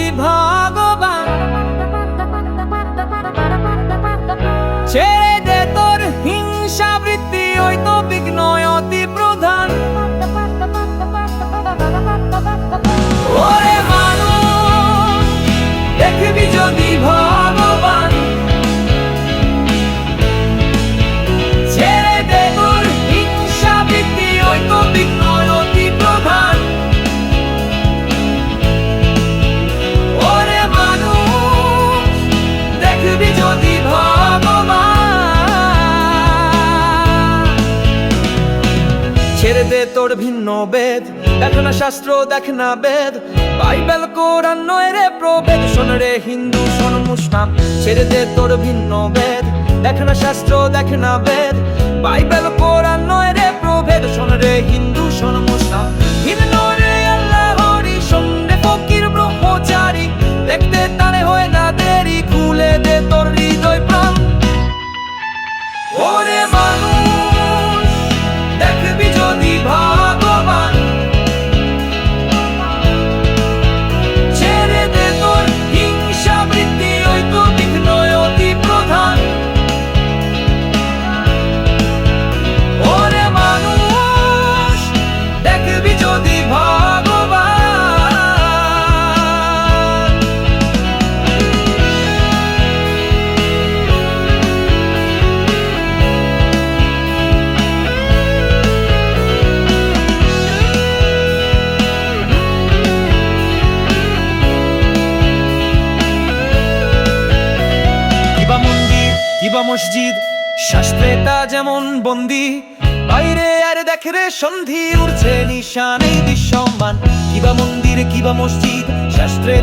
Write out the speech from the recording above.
বিভা ছেড়ে দে তোর ভিন্ন বেদ। দেখ না শাস্ত্র, দেখ না বেদ। বাইবেল, কোরআন নয় রে প্রভেদ। শোন রে হিন্দু, শোন মুসলাম। ছেড়ে দে তোর ভিন্ন বেদ। দেখ না শাস্ত্র, দেখ না বেদ। বাইবেল, কোরআন নয় রে প্রভেদ। শোন রে হিন্দু কিবা মসজিদ শ্বাস তা যেমন বন্দি। বাইরে আর দেখ রে সন্ধি উঠছে নিশানে বিশ্বমান কিবা মন্দির, কিবা মসজিদ শাস্ত্রে